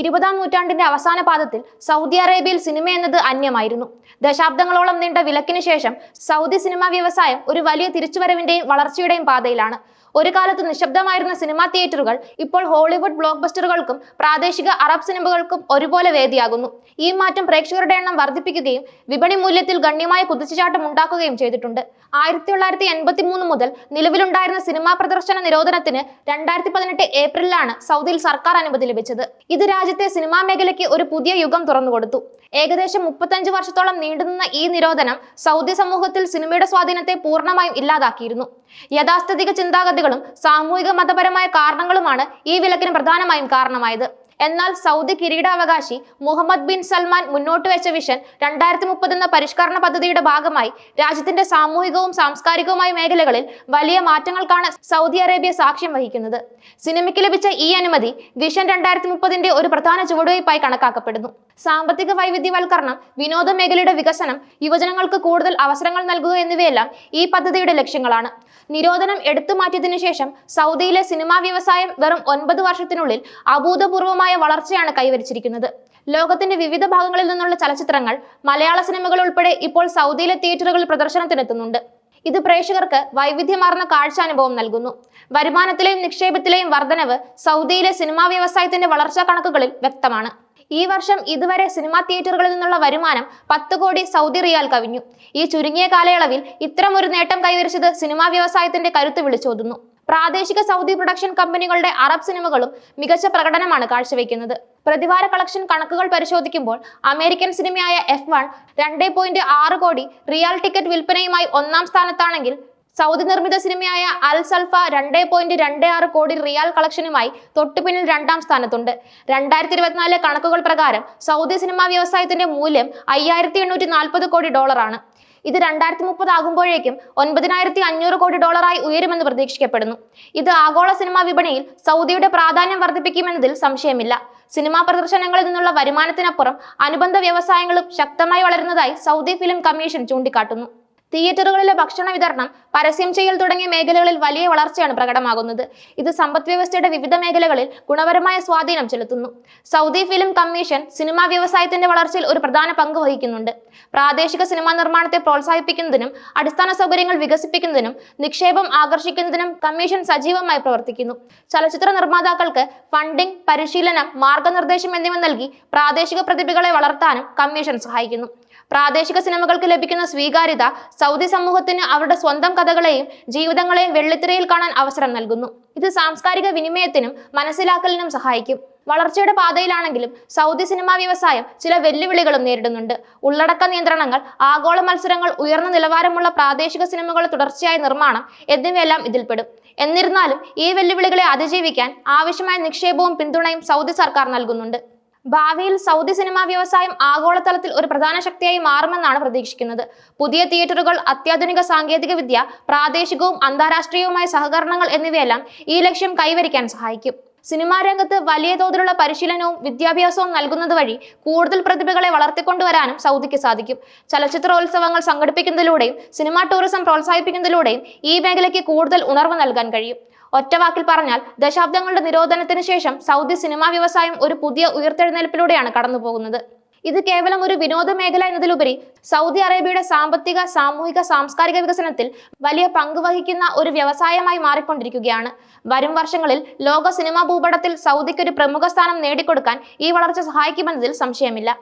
ഇരുപതാം നൂറ്റാണ്ടിന്റെ അവസാന പാദത്തിൽ സൗദി അറേബ്യയിൽ സിനിമ എന്നത് അന്യമായിരുന്നു. ദശാബ്ദങ്ങളോളം നീണ്ട വിലക്കിന് ശേഷം സൗദി സിനിമാ വ്യവസായം ഒരു വലിയ തിരിച്ചുവരവിന്റെയും വളർച്ചയുടെയും പാതയിലാണ്. ഒരു കാലത്ത് നിശബ്ദമായിരുന്ന സിനിമാ തിയേറ്ററുകൾ ഇപ്പോൾ ഹോളിവുഡ് ബ്ലോക്ക് ബസ്റ്ററുകൾക്കും പ്രാദേശിക അറബ് സിനിമകൾക്കും ഒരുപോലെ വേദിയാകുന്നു. ഈ മാറ്റം പ്രേക്ഷകരുടെ എണ്ണം വർദ്ധിപ്പിക്കുകയും വിപണി മൂല്യത്തിൽ ഗണ്യമായ കുതിച്ചുചാട്ടം ഉണ്ടാക്കുകയും ചെയ്തിട്ടുണ്ട്. ആയിരത്തി തൊള്ളായിരത്തി എൺപത്തി മൂന്ന് മുതൽ നിലവിലുണ്ടായിരുന്ന സിനിമാ പ്രദർശന നിരോധനത്തിന് രണ്ടായിരത്തി പതിനെട്ട് ഏപ്രിലാണ് സൗദിയിൽ സർക്കാർ അനുമതി ലഭിച്ചത്. ഇത് രാജ്യത്തെ സിനിമാ മേഖലയ്ക്ക് ഒരു പുതിയ യുഗം തുറന്നുകൊടുത്തു ഏകദേശം മുപ്പത്തഞ്ച് വർഷത്തോളം നീണ്ടുനിന്ന ഈ നിരോധനം സൗദി സമൂഹത്തിൽ സിനിമയുടെ സ്വാധീനത്തെ പൂർണമായും ഇല്ലാതാക്കിയിരുന്നു. യഥാസ്ഥിതിക ചിന്താഗതികളും സാമൂഹിക മതപരമായ കാരണങ്ങളുമാണ് ഈ വിലക്കിന് പ്രധാനമായും കാരണമായത്. എന്നാൽ സൗദി കിരീടാവകാശി മുഹമ്മദ് ബിൻ സൽമാൻ മുന്നോട്ട് വെച്ച വിഷൻ രണ്ടായിരത്തി മുപ്പത് എന്ന പരിഷ്കരണ പദ്ധതിയുടെ ഭാഗമായി രാജ്യത്തിന്റെ സാമൂഹികവും സാംസ്കാരികവുമായ മേഖലകളിൽ വലിയ മാറ്റങ്ങൾക്കാണ് സൗദി അറേബ്യ സാക്ഷ്യം വഹിക്കുന്നത്. സിനിമയ്ക്ക് ലഭിച്ച ഈ അനുമതി വിഷൻ രണ്ടായിരത്തി മുപ്പതിന്റെ ഒരു പ്രധാന ചുവടുവയ്പായി കണക്കാക്കപ്പെടുന്നു. സാമ്പത്തിക വൈവിധ്യവൽക്കരണം വിനോദ മേഖലയുടെ വികസനം യുവജനങ്ങൾക്ക് കൂടുതൽ അവസരങ്ങൾ നൽകുക എന്നിവയെല്ലാം ഈ പദ്ധതിയുടെ ലക്ഷ്യങ്ങളാണ്. നിരോധനം എടുത്തു മാറ്റിയതിനു ശേഷം സൗദിയിലെ സിനിമാ വ്യവസായം വെറും ഒൻപത് വർഷത്തിനുള്ളിൽ അഭൂതപൂർവമായ വളർച്ചയാണ് കൈവരിച്ചിരിക്കുന്നത്. ലോകത്തിന്റെ വിവിധ ഭാഗങ്ങളിൽ നിന്നുള്ള ചലച്ചിത്രങ്ങൾ മലയാള സിനിമകൾ ഉൾപ്പെടെ ഇപ്പോൾ സൗദിയിലെ തിയേറ്ററുകളിൽ പ്രദർശനത്തിനെത്തുന്നുണ്ട്. ഇത് പ്രേക്ഷകർക്ക് വൈവിധ്യമാർന്ന കാഴ്ചാനുഭവം നൽകുന്നു. വരുമാനത്തിലെയും നിക്ഷേപത്തിലെയും വർധനവ് സൗദിയിലെ സിനിമാ വ്യവസായത്തിന്റെ വളർച്ചാ കണക്കുകളിൽ വ്യക്തമാണ്. ഈ വർഷം ഇതുവരെ സിനിമാ തിയേറ്ററുകളിൽ നിന്നുള്ള വരുമാനം പത്ത് കോടി സൗദി റിയാൽ കവിഞ്ഞു. ഈ ചുരുങ്ങിയ കാലയളവിൽ ഇത്തരം ഒരു നേട്ടം കൈവരിച്ചത് സിനിമാ വ്യവസായത്തിന്റെ കരുത്ത് വിളിച്ചോതുന്നു. പ്രാദേശിക സൗദി പ്രൊഡക്ഷൻ കമ്പനികളുടെ അറബ് സിനിമകളും മികച്ച പ്രകടനമാണ് കാഴ്ചവെക്കുന്നത്. പ്രതിവാര കളക്ഷൻ കണക്കുകൾ പരിശോധിക്കുമ്പോൾ അമേരിക്കൻ സിനിമയായ എഫ് വൺ രണ്ട് പോയിന്റ് ആറ് കോടി റിയൽ ടിക്കറ്റ് വിൽപ്പനയുമായി ഒന്നാം സ്ഥാനത്താണെങ്കിൽ സൗദി നിർമ്മിത സിനിമയായ അൽ സൽഫ രണ്ട് പോയിന്റ് രണ്ട് ആറ് കോടി റിയാൽ കളക്ഷനുമായി തൊട്ടുപിന്നിൽ രണ്ടാം സ്ഥാനത്തുണ്ട്. രണ്ടായിരത്തി ഇരുപത്തിനാല് കണക്കുകൾ പ്രകാരം സൗദി സിനിമാ വ്യവസായത്തിന്റെ മൂല്യം അയ്യായിരത്തി എണ്ണൂറ്റി നാൽപ്പത് കോടി ഡോളറാണ്. ഇത് രണ്ടായിരത്തി മുപ്പത് ആകുമ്പോഴേക്കും ഒൻപതിനായിരത്തി അഞ്ഞൂറ് കോടി ഡോളറായി ഉയരുമെന്ന് പ്രതീക്ഷിക്കപ്പെടുന്നു. ഇത് ആഗോള സിനിമാ വിപണിയിൽ സൗദിയുടെ പ്രാധാന്യം വർദ്ധിപ്പിക്കുമെന്നതിൽ സംശയമില്ല. സിനിമാ പ്രദർശനങ്ങളിൽ നിന്നുള്ള വരുമാനത്തിനപ്പുറം അനുബന്ധ വ്യവസായങ്ങളും ശക്തമായി വളരുന്നതായി സൗദി ഫിലിം കമ്മീഷൻ ചൂണ്ടിക്കാട്ടുന്നു. തിയേറ്ററുകളിലെ ഭക്ഷണ വിതരണം പരസ്യം ചെയ്യൽ തുടങ്ങിയ മേഖലകളിൽ വലിയ വളർച്ചയാണ് പ്രകടമാകുന്നത്. ഇത് സമ്പദ് വ്യവസ്ഥയുടെ വിവിധ മേഖലകളിൽ ഗുണപരമായ സ്വാധീനം ചെലുത്തുന്നു. സൗദി ഫിലിം കമ്മീഷൻ സിനിമാ വ്യവസായത്തിന്റെ വളർച്ചയിൽ ഒരു പ്രധാന പങ്ക് വഹിക്കുന്നുണ്ട്. പ്രാദേശിക സിനിമാ നിർമ്മാണത്തെ പ്രോത്സാഹിപ്പിക്കുന്നതിനും അടിസ്ഥാന സൗകര്യങ്ങൾ വികസിപ്പിക്കുന്നതിനും നിക്ഷേപം ആകർഷിക്കുന്നതിനും കമ്മീഷൻ സജീവമായി പ്രവർത്തിക്കുന്നു. ചലച്ചിത്ര നിർമ്മാതാക്കൾക്ക് ഫണ്ടിംഗ് പരിശീലനം മാർഗനിർദ്ദേശം എന്നിവ നൽകി പ്രാദേശിക പ്രതിഭകളെ വളർത്താനും കമ്മീഷൻ സഹായിക്കുന്നു. പ്രാദേശിക സിനിമകൾക്ക് ലഭിക്കുന്ന സ്വീകാര്യത സൗദി സമൂഹത്തിന് അവരുടെ സ്വന്തം കഥകളെയും ജീവിതങ്ങളെയും വെള്ളിത്തിരയിൽ കാണാൻ അവസരം നൽകുന്നു. ഇത് സാംസ്കാരിക വിനിമയത്തിനും മനസ്സിലാക്കലിനും സഹായിക്കും. വളർച്ചയുടെ പാതയിലാണെങ്കിലും സൗദി സിനിമാ വ്യവസായം ചില വെല്ലുവിളികളും നേരിടുന്നുണ്ട്. ഉള്ളടക്ക നിയന്ത്രണങ്ങൾ ആഗോള മത്സരങ്ങൾ ഉയർന്ന നിലവാരമുള്ള പ്രാദേശിക സിനിമകളുടെ തുടർച്ചയായ നിർമ്മാണം എന്നിവയെല്ലാം ഇതിൽപ്പെടും. എന്നിരുന്നാലും ഈ വെല്ലുവിളികളെ അതിജീവിക്കാൻ ആവശ്യമായ നിക്ഷേപവും പിന്തുണയും സൗദി സർക്കാർ നൽകുന്നുണ്ട്. ഭാവിയിൽ സൗദി സിനിമാ വ്യവസായം ആഗോളതലത്തിൽ ഒരു പ്രധാന ശക്തിയായി മാറുമെന്നാണ് പ്രതീക്ഷിക്കുന്നത്. പുതിയ തിയേറ്ററുകൾ അത്യാധുനിക സാങ്കേതിക വിദ്യ പ്രാദേശികവും അന്താരാഷ്ട്രീയവുമായ സഹകരണങ്ങൾ എന്നിവയെല്ലാം ഈ ലക്ഷ്യം കൈവരിക്കാൻ സഹായിക്കും. സിനിമാ രംഗത്ത് വലിയ തോതിലുള്ള പരിശീലനവും വിദ്യാഭ്യാസവും നൽകുന്നത് വഴി കൂടുതൽ പ്രതിഭകളെ വളർത്തിക്കൊണ്ടുവരാനും സൗദിക്ക് സാധിക്കും. ചലച്ചിത്രോത്സവങ്ങൾ സംഘടിപ്പിക്കുന്നതിലൂടെയും സിനിമാ ടൂറിസം പ്രോത്സാഹിപ്പിക്കുന്നതിലൂടെയും ഈ മേഖലയ്ക്ക് കൂടുതൽ ഉണർവ് നൽകാൻ കഴിയും. ഒറ്റവാക്കിൽ പറഞ്ഞാൽ ദശാബ്ദങ്ങളുടെ നിരോധനത്തിന് ശേഷം സൗദി സിനിമാ വ്യവസായം ഒരു പുതിയ ഉയർത്തെഴുന്നേൽപ്പിലൂടെയാണ് കടന്നുപോകുന്നത്. ഇത് കേവലം ഒരു വിനോദ മേഖല എന്നതിലുപരി സൗദി അറേബ്യയുടെ സാമ്പത്തിക സാമൂഹിക സാംസ്കാരിക വികസനത്തിൽ വലിയ പങ്ക് വഹിക്കുന്ന ഒരു വ്യവസായമായി മാറിക്കൊണ്ടിരിക്കുകയാണ്. വരും വർഷങ്ങളിൽ ലോക സിനിമാ ഭൂപടത്തിൽ സൗദിക്ക് ഒരു പ്രമുഖ സ്ഥാനം നേടിക്കൊടുക്കാൻ ഈ വളർച്ച സഹായിക്കുമെന്നതിൽ സംശയമില്ല.